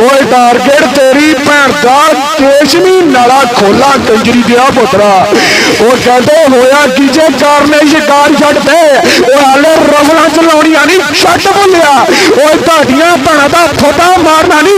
ਓਏ ਟਾਰਗੇਟ ਤੇਰੀ ਭੈਣ ਦਾ ਕੇਸ਼ਮੀ ਨਾਲਾ ਖੋਲਾ ਕੰਜਰੀ ਦਿਆ ਪੁੱਤਰਾ। ਉਹ ਕਹਿੰਦੇ ਹੋਇਆ ਕੀ ਜੇ ਕਾਰਨੇ ਸ਼ਿਕਾਰ ਛੱਡ ਤੇ ਉਹ ਹਾਲੇ ਰਫਲਾਂ ਚਲਾਉਣੀਆਂ ਨਹੀਂ, ਛੱਡ ਭੁੱਲਿਆ ਓਏ ਤੁਹਾਡੀਆਂ ਭੈਣਾਂ ਦਾ ਥੋਟਾ ਮਾਰਨਾ ਨਹੀਂ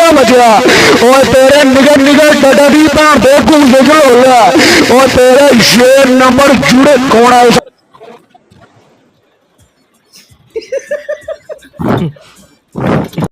بچیا بچیا اور تیرے نگر نگر ڈڈا بھی بھان دے گھوم دے جو ہو گیا اور تیرے یہ نمبر جڑے کون ہے